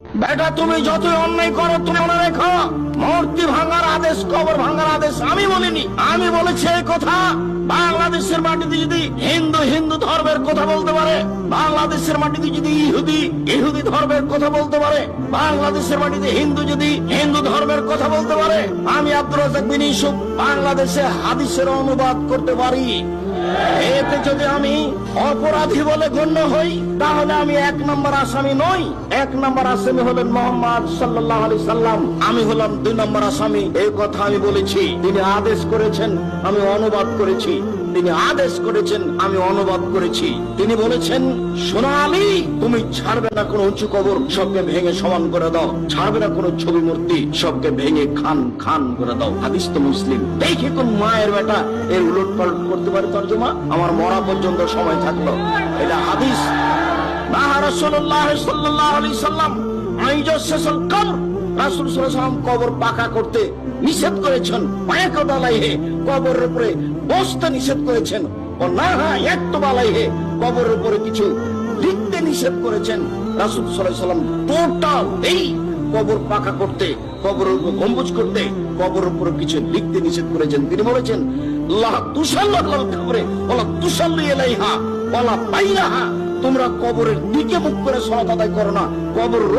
বেটা, তুমি যতই অন্যায় করো, তুমি মনে রেখো, মূর্তি ভাঙার আদেশ, কবর ভাঙার আদেশ আমি বলিনি। আমি বলেছি এই কথা, বাংলাদেশের মাটিতে যদি হিন্দু হিন্দু ধর্মের কথা বলতে পারে, বাংলাদেশের মাটিতে যদি ইহুদি ইহুদি ধর্মের কথা বলতে পারে, বাংলাদেশের মাটিতে হিন্দু যদি হিন্দু ধর্মের কথা বলতে পারে, আমি আব্দুল রাজাক বিন বাংলাদেশে হাদিসের অনুবাদ করতে পারি। এতে যদি আমি অপরাধী বলে গণ্য হই, তাহলে আমি এক নম্বর আসামি নই, এক নম্বর আসামি হলেন মোহাম্মদ সাল্লাহ আলি সাল্লাম। আমি হলাম দুই নম্বর আসামি, এই কথা আমি বলেছি। তিনি আদেশ করেছেন, আমি অনুবাদ করেছি। তিনি আদেশ করেছেন, আমি অনুবাদ করেছি। তিনি বলেছেন, শোনো আলী তুমি ছাড়বে না কোনো উঁচু কবর, সবকে ভেঙে সমান করে দাও। ছাড়বে না কোনো ছবি মূর্তি, সবকে ভেঙে খান খান করে দাও। হাদিস তো মুসলিম। দেখে কোন মায়ের বেটা এর উলট পালট করতে পারে তর্জমা। আমার মরা পর্যন্ত সময় থাকল। এটা হাদিস। না, রাসূলুল্লাহ সাল্লাল্লাহু আলাইহি সাল্লাম আইজাসসাল কবর সাল্লাল্লাহু সাল্লাম কবর পাকা করতে নিষেধ করেছেন কবরের উপরে বসতে নিষেধ করেছেন ও না কবরের উপরে কিছু লিখতে নিষেধ করেছেন। রাসূল সাল্লাম টোটাল এই কবর পাকা করতে, কবরের গম্বুজ করতে কিছু লিখতে নিষেধ করেছেন। তিনি বলেছেন তোমরা কবরের দিকে মুখ করে সলাত করো না, কবরের